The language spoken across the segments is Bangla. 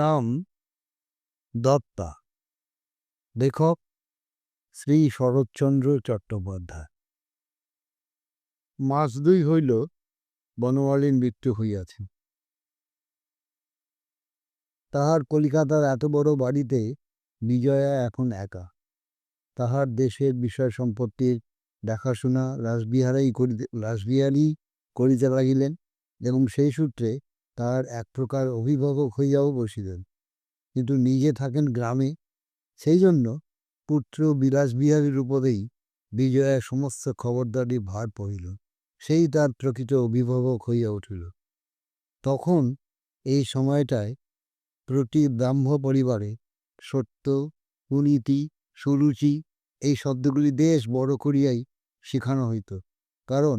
নাম দত্তা। লেখক শ্রী শরৎচন্দ্র চট্টোপাধ্যায়। মাস দুই হইল বনমালীর মৃত্যু হইয়াছে। তাহার কলিকাতার এত বড় বাড়িতে বিজয়া এখন একা। তাহার দেশের বিষয় সম্পত্তির দেখাশোনা রাসবিহারাই করিতে রাসবিহারী করিতে লাগিলেন এবং সেই সূত্রে তার এক প্রকার অভিভাবক হইয়াও বসিলেন। কিন্তু নিজে থাকেন গ্রামে। সেই জন্য পুত্র বিলাসবিহারীর উপরেই বিজয়া সমস্ত খবরদারি ভার পড়িল। সেই তার প্রকৃত অভিভাবক হইয়া উঠিল। তখন এই সময়টায় প্রতি ব্রাহ্ম পরিবারে সত্য, কুনীতি, সুরুচি এই শব্দগুলি বেশ বড় করিয়াই শেখানো হইত। কারণ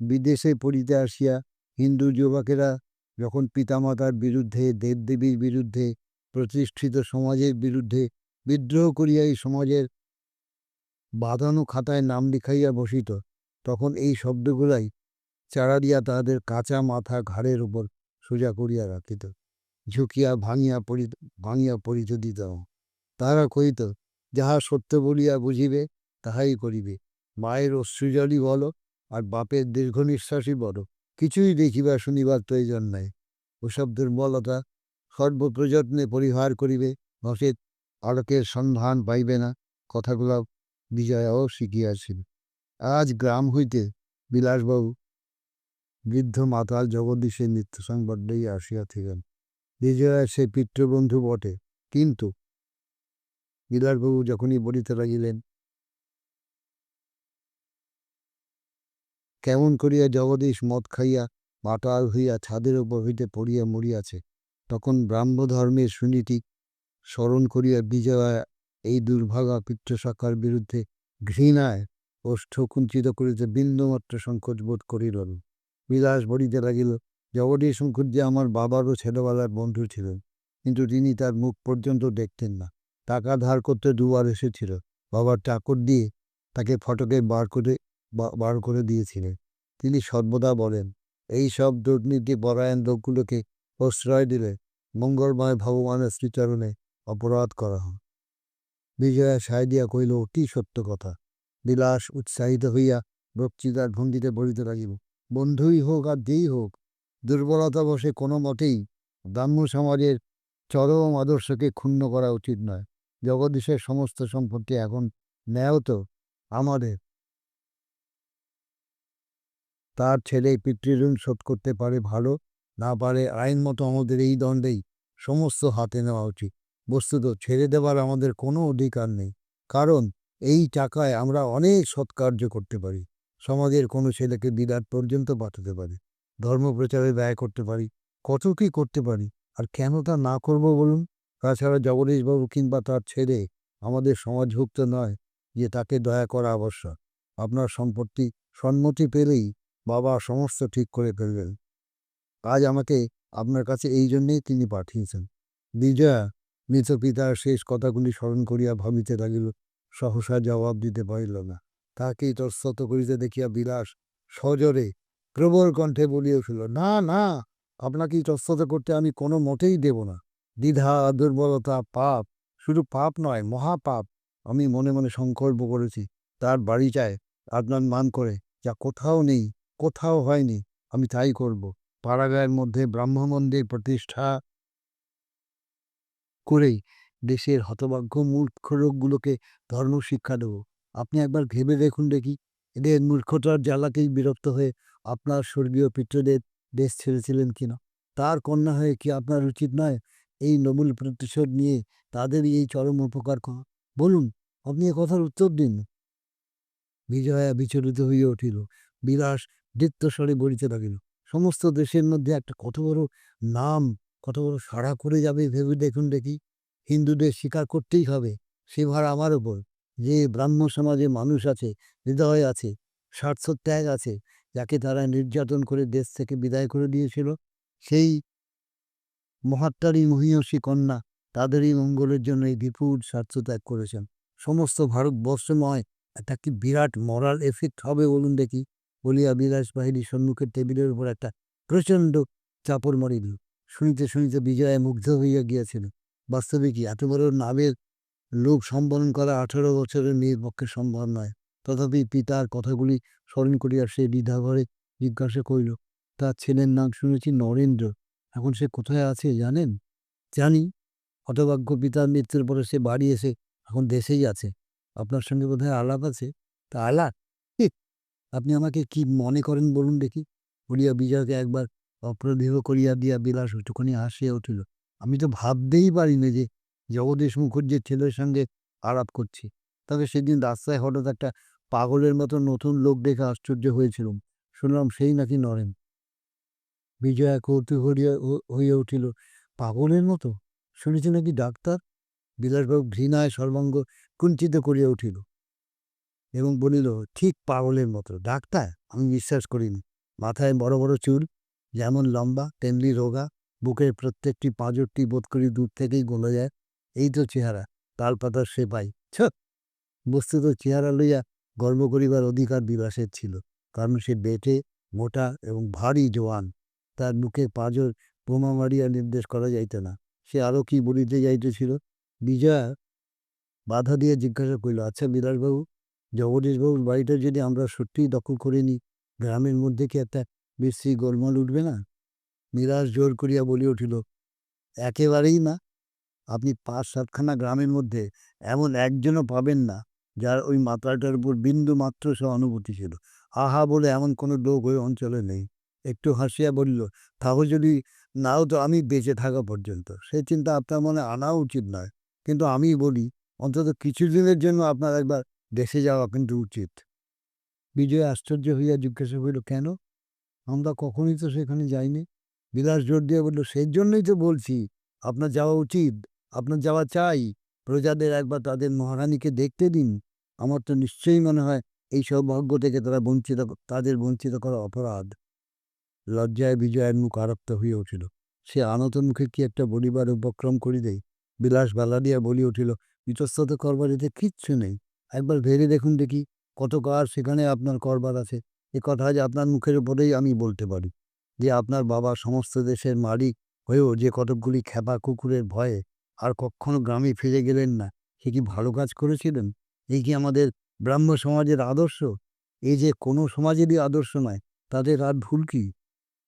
বিদেশে পড়িতে আসিয়া হিন্দু যুবকেরা যখন পিতামাতার বিরুদ্ধে, দেবদেবীর বিরুদ্ধে, প্রতিষ্ঠিত সমাজের বিরুদ্ধে বিদ্রোহ করিয়া এই সমাজের বাঁধানো খাতায় নাম লিখাইয়া বসিত, তখন এই শব্দগুলাই চাড়াইয়া তাহাদের কাঁচা মাথা ঘাড়ের উপর সোজা করিয়া রাখিত, ঝুঁকিয়া ভাঙিয়া পড়ি ভাঙিয়া পড়িত দিত তাহারা কহিত, যাহা সত্য বলিয়া বুঝিবে, তাহাই করিবে। মায়ের অশ্রুজলই বলো, আর বাপের দীর্ঘ নিঃশ্বাসই বলো। কিছুই দেখিবা শুনিবার প্রয়োজন নাই। ওসব দুর্বলতা সর্বপ্রযত্নে পরিহার করিবে, নচেত আলোকের সন্ধান পাইবে না কথাগুলো বিজয়াও শিখিয়াছিল। আজ গ্রাম হইতে বিলাসবাবু বৃদ্ধ মাতাল জগদীশের মৃত্যু সংবাদ আসিয়াছিলেন বিজয়া সে পিতৃবন্ধু বটে, কিন্তু বিলাসবাবু যখনই বলিতে লাগিলেন কেমন করিয়া জগদীশ মদ খাইয়া মাতাল হইয়া ছাদের উপর হইতে পড়িয়া মরিয়াছে, তখন ব্রাহ্মধর্মের সুনীতি স্মরণ করিয়া বিজয়া এই দুর্ভাগা পিতৃশাখার বিরুদ্ধে ঘৃণায় ওষ্ঠ কুঞ্চিত করিতে বিন্দুমাত্র সংকোচ বোধ করিল। বিলাস বলিতে লাগিল, জগদীশ শঙ্কর যে আমার বাবারও ছেলেবেলার বন্ধু ছিলেন, কিন্তু তিনি তার মুখ পর্যন্ত দেখতেন না টাকা ধার করতে দুবার এসেছিল বাবার চাকর দিয়ে তাকে ফটকে বার করে বার করে দিয়েছিলেন। তিনি সর্বদা বলেন, এই সব দুর্নীতি পরায়ণ লোকগুলোকে প্রশ্রয় দিলে মঙ্গলময় ভগবানের শ্রীচরণে অপরাধ করা হয়। বিজয়া সায় দিয়া কহিল অতি সত্য কথা? বিলাস উৎসাহিত হইয়া বক্তৃতার ভঙ্গিতে বলিতে লাগিল, বন্ধুই হোক আর যেই হোক, দুর্বলতা বসে কোনো মতেই ব্রাহ্ম সমাজের চরম আদর্শকে ক্ষুণ্ণ করা উচিত নয়। জগদীশের সমস্ত সম্পত্তি এখন ন্যায়ত আমাদের তার ছেলে পিতৃঋণ শোধ করতে পারে ভালো, না পারে আইন মতো আমাদের এই দণ্ডেই সমস্ত হাতে নেওয়া উচিত। বস্তুত ছেড়ে দেবার আমাদের কোনো অধিকার নেই, কারণ এই টাকায় আমরা অনেক সৎকার্য করতে পারি। সমাজের কোনো ছেলেকে বিরাট পর্যন্ত পাঠাতে পারি ধর্মপ্রচারে ব্যয় করতে পারি, কত কি করতে পারি, আর কেন তা না করব বলুন? তাছাড়া জগদীশবাবু কিংবা তার ছেড়ে আমাদের সমাজভুক্ত নয় যে তাকে দয়া করা আবশ্যক। আপনার সম্পত্তি সম্মতি পেলেই বাবা সমস্ত ঠিক করে ফেলবেন। আজ আমাকে আপনার কাছে এই জন্যেই তিনি পাঠিয়েছেন। বিজয়া, মৃত পিতার শেষ কথাগুলি স্মরণ করিয়া ভাবিতে লাগিল, সহসা জবাব দিতে পারিল না। তাহাকে ইতস্তত করিতে দেখিয়া বিলাস সজরে প্রবল কণ্ঠে বলিয়া উঠিল, না না আপনাকে ইতস্তত করতে আমি কোনো মতেই দেব না। দ্বিধা, দুর্বলতা, পাপ, শুধু পাপ নয়, মহাপাপ আমি মনে মনে সংকল্প করেছি। তার বাড়ি চায় আপনার মান করে, যা কোথাও নেই। কোথাও হয়নি, আমি তাই করব। পাড়াগাঁয়ের মধ্যে ব্রাহ্ম মন্দির প্রতিষ্ঠা করেই দেশের হতভাগ্য মূর্খ লোকগুলোকে ধর্ম শিক্ষা দেব। আপনি একবার ভেবে দেখুন দেখি, এদের মূর্খতার জ্বালাকেই বিরক্ত হয়ে আপনার স্বর্গীয় পিতৃদের দেশ ছেড়েছিলেন কিনা? তার কন্যা হয়ে কি আপনার উচিত নয় এই নবুল প্রতিশোধ নিয়ে তাদেরই এই চরম উপকার করা? বলুন, আপনি এ কথার উত্তর দিন। বিজয়া বিচলিত হইয়া উঠিল। বিলাস দৃত্যস্বরে বলিতে লাগিল, সমস্ত দেশের মধ্যে একটা কত বড় নাম, কত বড় সাড়া করে যাবে ভেবে দেখুন দেখি। হিন্দুদের স্বীকার করতেই হবে, সে ভার আমার ওপর যে ব্রাহ্ম সমাজে মানুষ আছে, হৃদয় আছে স্বার্থ ত্যাগ আছে, যাকে তারা নির্যাতন করে দেশ থেকে বিদায় করে দিয়েছিল, সেই মহাত্মারই মহিয়সী কন্যা তাদেরই মঙ্গলের জন্য এই বিপুল স্বার্থ ত্যাগ করেছেন। সমস্ত ভারতবর্ষময় একটা কি বিরাট মরাল এফেক্ট হবে বলুন দেখি। বলিয়া বিলাস বাহিনীর সম্মুখের টেবিলের উপর একটা প্রচণ্ড চাপড় মারিল শুনিতে শুনিতে বিজয়া মুগ্ধ হইয়া গিয়াছিল। বাস্তবে কি এত বড় নামের লোক সম্বরণ করা আঠারো বছরের মেয়ের পক্ষে সম্ভব নয়? তথাপি পিতার কথাগুলি স্মরণ করিয়া সে দ্বিধাভরে জিজ্ঞাসা করিল, তার ছেলের নাম শুনেছি নরেন্দ্র। এখন সে কোথায় আছে জানেন? জানি। হতভাগ্য পিতার মৃত্যুর পরে সে বাড়ি এসে এখন দেশেই আছে। আপনার সঙ্গে বোধহয় আলাপ আছে? তা আলাপ? আপনি আমাকে কি মনে করেন বলুন দেখি? বলিয়া বিজয়কে একবার অপ্রতিভ করিয়া দিয়া বিলাস একটুখানি হাসিয়া উঠিল। আমি তো ভাবতেই পারি না যে জগদীশ মুখুজ্জির ছেলের সঙ্গে আলাপ করছি। তবে সেদিন রাস্তায় হঠাৎ একটা পাগলের মতো নতুন লোক দেখে আশ্চর্য হয়েছিলাম শুনলাম সেই নাকি নরেন। বিজয়া কৌতুক হইয়া হইয়া উঠিল, পাগলের মতো? শুনেছি নাকি ডাক্তার? বিলাসবাবু ঘৃণায় সর্বাঙ্গ কুঞ্চিত করিয়া উঠিল। এবং বলিল, ঠিক পাগলের মতো, ডাক্তার? আমি বিশ্বাস করিনি। মাথায় বড় বড় চুল, যেমন লম্বা, তেমনি রোগা, বুকের প্রত্যেকটি পাঁজরটি বোধ করি দূর থেকেই গলে যায়। এই তো চেহারা, তাল পাতার সেপাই। ছ! বস্তুত চেহারা লইয়া গর্ব করিবার অধিকার বিলাসের ছিল, কারণ সে বেটে, মোটা এবং ভারী জোয়ান। তার বুকে পাঁজর বোমা মারিয়া নির্দেশ করা যাইত না। সে আরও কি বলিতে যাইতেছিল? বিজয়া বাধা দিয়ে জিজ্ঞাসা করিল আচ্ছা বিলাসবাবু জগদীশবাবুর বাড়িটা যদি আমরা সত্যিই দখল করে নিই, গ্রামের মধ্যে কি একটা বেশি গোলমাল উঠবে না? মিরাজ জোর করিয়া বলি উঠিল, একেবারেই না। আপনি পাঁচ সাতখানা গ্রামের মধ্যে এমন একজনও পাবেন না, যার ওই মাত্রাটার উপর বিন্দু মাত্র সহানুভূতি ছিল। আহা বলে এমন কোনো লোক ওই অঞ্চলে নেই। একটু হাসিয়া বলল তাও যদি নাও তো আমি বেঁচে থাকা পর্যন্ত। সে চিন্তা আপনার মনে আনা উচিত নয়। কিন্তু আমি বলি, অন্তত কিছুদিনের জন্য আপনার একবার দেশে যাওয়া কিন্তু উচিত। বিজয় আশ্চর্য হইয়া জিজ্ঞাসা করিল, কেন? আমরা কখনই তো সেখানে যাইনি। বিলাস জোর দিয়ে বলল, সেই জন্যই তো বলছি, আপনার যাওয়া উচিত, আপনার যাওয়া চাই। প্রজাদের একবার তাদের মহারানীকে দেখতে দিন। আমার তো নিশ্চয়ই মনে হয় এই সৌভাগ্য থেকে তারা বঞ্চিত, তাদের বঞ্চিত করা অপরাধ। লজ্জায় বিজয়ের মুখ আরক্ত হইয়া উঠিল। সে আনত মুখে কি একটা বলিবার উপক্রম করি করিলেই বিলাস বালাদিয়া বলি উঠিল ইতস্তত করবার এতে কিচ্ছু নেই। একবার ভেবে দেখুন দেখি কত কার সেখানে আপনার করবার আছে। এ কথা যে আপনার মুখের উপরেই আমি বলতে পারি যে আপনার বাবা সমস্ত দেশের মালিক হয়েও যে কতকগুলি খেপা কুকুরের ভয়ে আর কখনো গ্রামে ফিরে গেলেন না, সে কি ভালো কাজ করেছিলেন? এই কি আমাদের ব্রাহ্ম সমাজের আদর্শ? এই যে কোনো সমাজেরই আদর্শ নয়, তাদের আর ভুল কি?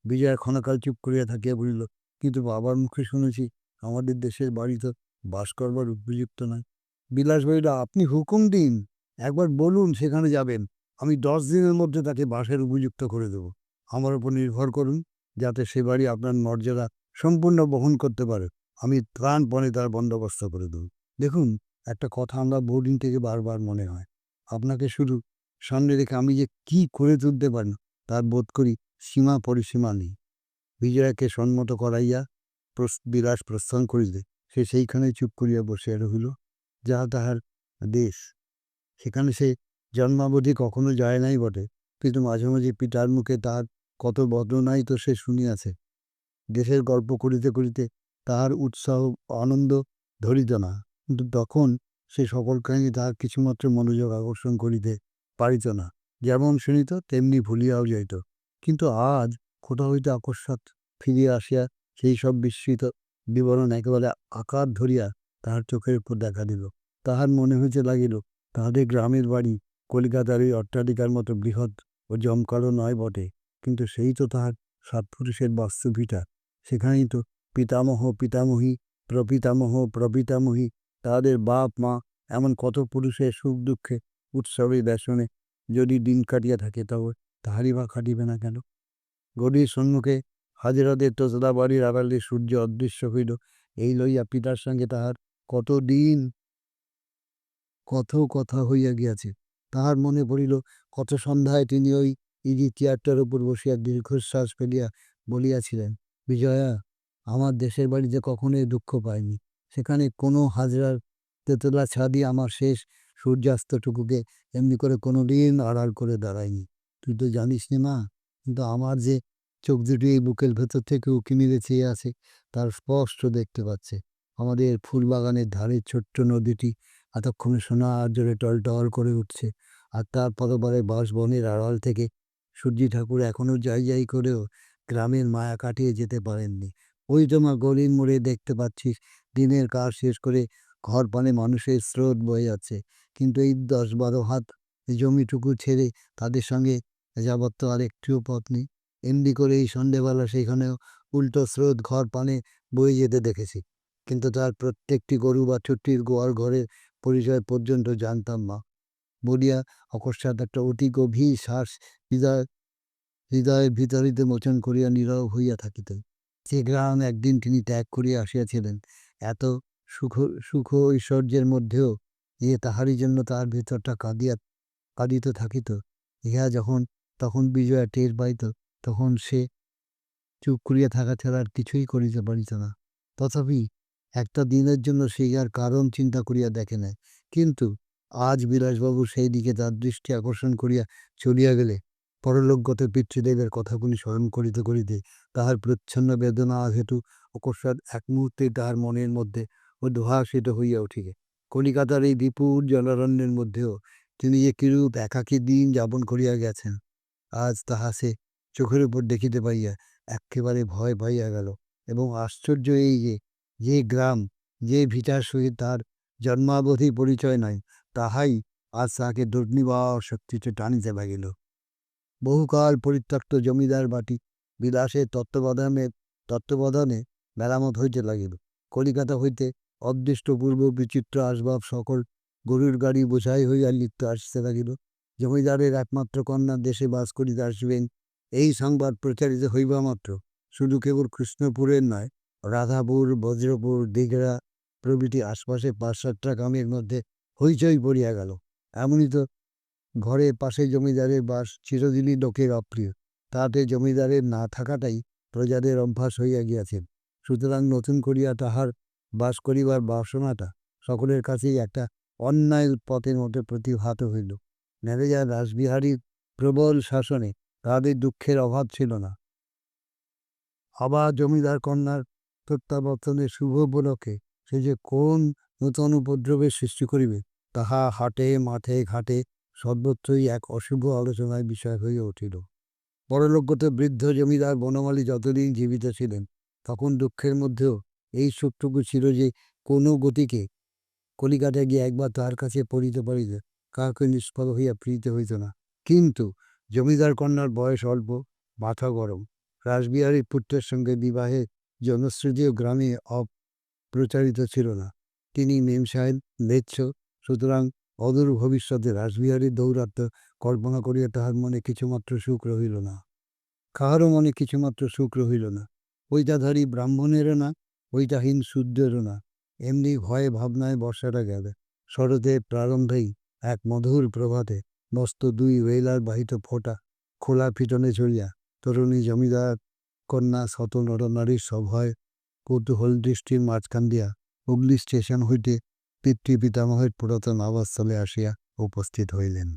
বিজয় ক্ষণকাল চুপ করিয়া থাকিয়া বলিল, কিন্তু বাবার মুখে শুনেছি আমাদের দেশের বাড়ি তো বাস করবার উপযুক্ত নয়। বিলাস বলিল আপনি হুকুম দিন, একবার বলুন সেখানে যাবেন। আমি দশ দিনের মধ্যে তাকে বাসের উপযুক্ত করে দেব। আমার উপর নির্ভর করুন, যাতে সে বাড়ি আপনার মর্যাদা সম্পূর্ণ বহন করতে পারে। আমি প্রাণপণে তার বন্দোবস্ত করে দেব। দেখুন, একটা কথা আমরা বোর্ডিং থেকে বারবার মনে হয়। আপনাকে শুধু সামনে রেখে আমি যে কি করে তুলতে পারি, তার বোধ করি সীমা পরিসীমা নেই। বিজয়াকে সম্মত করাইয়া বিলাস প্রস্থান করিলে সে সেইখানে চুপ করিয়া বসিয়া রহিল। যাহা তাহার দেশ। সেখানে সে জন্মাবধি কখনো যায় নাই বটে। কিন্তু মাঝে মাঝে পিতার মুখে তাহার কত বর্ণনাই তো সে শুনিয়াছে। দেশের গল্প করিতে করিতে তাহার উৎসাহ আনন্দ ধরিত না। কিন্তু তখন সে সকল কাহিনী তাহার কিছুমাত্র মনোযোগ আকর্ষণ করিতে পারিত না। যেমন শুনিত, তেমনি ভুলিয়াও যাইত। কিন্তু আজ কোথা হইতে আকস্মাৎ ফিরিয়া আসিয়া সেই সব বিস্মৃত বিবরণ একেবারে আকার ধরিয়া তাহার চোখের উপর দেখা দিল। তাহার মনে হইতে লাগিল, তাহাদের গ্রামের বাড়ি কলিকাতার ওই অট্টালিকার মতো বৃহৎ ও জমকালো নয় বটে, কিন্তু সেই তো তাহার সাতপুরুষের বাস্তুভিটা। সেখানেই তো পিতামহ, পিতামহী, প্রপিতামহ, প্রপিতামহী, তাহাদের বাপ, মা, এমন কত পুরুষের সুখ দুঃখে উৎসবে ব্যসনে যদি দিন কাটিয়া থাকে, তবে তাহারই বা কাটিবে না কেন? গড়ির সম্মুখে হাজিরাদের তোতলা বাড়ির আড়ালে সূর্য অদৃশ্য হইল, এই লইয়া পিতার সঙ্গে তাহার কত দিন কত কথা হইয়া গিয়াছে। তাহার মনে পড়িল, কত সন্ধ্যায় তিনি ওই ইজি চেয়ারটার উপর বসিয়া দীর্ঘশ্বাস ফেলিয়া বলিয়াছিলেন, বিজয়া, আমার দেশের বাড়িতে কখনোই দুঃখ পাইনি সেখানে কোনো হাজরার তেতলা ছাদি আমার শেষ সূর্যাস্তটুকুকে এমনি করে কোনো দিন আড়াল করে দাঁড়ায়নি। তুই তো জানিস নে মা, কিন্তু আমার যে চোখ দুটি এই বুকের ভেতর থেকে উকি মেরে চেয়ে আছে, তার স্পষ্ট দেখতে পাচ্ছে। আমাদের ফুলবাগানের ধারে ছোট্ট নদীটি এতক্ষণে সোনার জোরে টলটল করে উঠছে। আর তার পরপরে বাঁশবনের আড়াল থেকে সূর্যি ঠাকুর এখনও যাই যাই করেও গ্রামের মায়া কাটিয়ে যেতে পারেননি। ওই তোমার গলির মোড়ে দেখতে পাচ্ছিস, দিনের কাজ শেষ করে ঘর পানে মানুষের স্রোত বয়ে যাচ্ছে। কিন্তু এই দশ বারো হাত জমিটুকু ছেড়ে তাদের সঙ্গে যাবার তো আর একটিও পথ নেই। এমনি করে এই সন্ধেবেলা সেখানেও উল্টো স্রোত ঘর পানে বয়ে যেতে দেখেছি। কিন্তু তার প্রত্যেকটি গরু বা ছুটির গোয়ার ঘরের পরিচয় পর্যন্ত জানতাম না বলিয়া অকস্মাৎ একটা অতি গভীর শ্বাস হৃদয়, হৃদয়ের ভিতরিতে মোচন করিয়া নীরব হইয়া থাকিত। যে গ্রাম একদিন তিনি ত্যাগ করিয়া আসিয়াছিলেন। এত সুখ সুখ ঐশ্বর্যের মধ্যেও যে তাহারই জন্য তার ভিতরটা কাঁদিয়া, কাঁদিতে থাকিত। ইহা যখন, তখন বিজয়া টের পাইত, তখন সে চুপ করিয়া থাকা ছাড়া আর কিছুই করিতে পারিত না। তথাপি একটা দিনের জন্য সেই আর কারণ চিন্তা করিয়া দেখে নাই। কিন্তু আজ বিলাসবাবু সেই দিকে তার দৃষ্টি আকর্ষণ করিয়া চলিয়া গেলে, পরলোকগত পিতৃদেবের কথাগুলি স্মরণ করিতে করিতে তাহার প্রচ্ছন্ন বেদনা হেতু অকস্মাৎ এক মুহূর্তে তাহার মনের মধ্যে উদ্ভাসিত হইয়া উঠিবে। কলিকাতার এই বিপুল জনারণ্যের মধ্যেও তিনি যে কিরূপ একাকী দিন যাপন করিয়া গেছেন, আজ তাহা সে চোখের উপর দেখিতে পাইয়া একেবারে ভয় পাইয়া গেল। এবং আশ্চর্য এই যে যে গ্রাম, যে ভিটার সহিত তার জন্মাবধি পরিচয় নাই, তাহাই আজ তাহাকে দুর্নিবার শক্তিতে টানিতে লাগিল বহুকাল পরিত্যক্ত জমিদার বাটি বিলাসের তত্ত্বাবধানে তত্ত্বাবধানে মেরামত হইতে লাগিল। কলিকাতা হইতে অদৃষ্টপূর্ব বিচিত্র আসবাব সকল গরুর গাড়ি বোঝাই হইয়া লিপ্ত আসতে লাগিল। জমিদারের একমাত্র কন্যা দেশে বাস করিতে আসবেন, এই সংবাদ প্রচারিত হইবা মাত্র শুধু কেবল কৃষ্ণপুরের নয় রাধাপুর, বজ্রপুর, দিঘরা প্রভৃতি আশপাশে পাঁচ সাতটা গ্রামের মধ্যে হইচই পড়িয়া গেল। এমনই তো ঘরে পাশে জমিদারের বাস চিরদিনই লোকের অপ্রিয়। তাতে জমিদারের না থাকাটাই প্রজাদের অভ্যাস হইয়া গিয়াছে। সুতরাং নতুন করিয়া তাহার বাস করিবার বাসনাটা সকলের কাছেই একটা অন্যায় উৎপতের মতো প্রতিভাত হইল। ম্যানেজার রাসবিহারীর প্রবল শাসনে তাদের দুঃখের অভাব ছিল না। আবার জমিদার কন্যার প্রত্যাবর্তনের শুভ উপলক্ষে সে যে কোন নূতন উপদ্রবের সৃষ্টি করিবে, তাহা হাটে, মাঠে, ঘাটে সর্বত্রই এক অশুভ আলোচনায় বিষয় হইয়া উঠিল। পরলোকগত বৃদ্ধ জমিদার বনমালী যতদিন জীবিত ছিলেন, তখন দুঃখের মধ্যেও এই সুখটুকু ছিল যে কোনো গতিকে কলিকাতায় গিয়ে একবার তার কাছে পড়িতে পারিত কাউকে নিষ্ফল হইয়া ফিরিতে হইত না। কিন্তু জমিদার কন্যার বয়স অল্প, মাথা গরম। রাসবিহারীর পুত্রের সঙ্গে বিবাহে জনশ্রুতিও গ্রামে অপ্রচারিত ছিল না। তিনি মেম সাহেব সুতরাং অদূর ভবিষ্যতে রাসবিহারীর দৌরাত্ম কল্পনা করিয়া তাহার মনে কিছুমাত্র সুখ রহিল না। কাহারও মনে কিছুমাত্র সুখ রহিল না। ওইটাধারী ব্রাহ্মণেরও না ওইটাহীন শূদ্রেরও না। এমনি ভয়ে ভাবনায় বর্ষাটা গেল। শরতের প্রারম্ভেই এক মধুর প্রভাতে মস্ত দুই ওয়েলার বাহিত ফোঁটা খোলা ফিটনে চলিয়া তরুণী জমিদার কন্যা শত নরনারীর সভায় কৌতূহল দৃষ্টির মাঝখান দিয়া হুগলি স্টেশন হইতে পিতৃ পিতামহের পুরাতন আবাসস্থলে আসিয়া উপস্থিত হইলেন।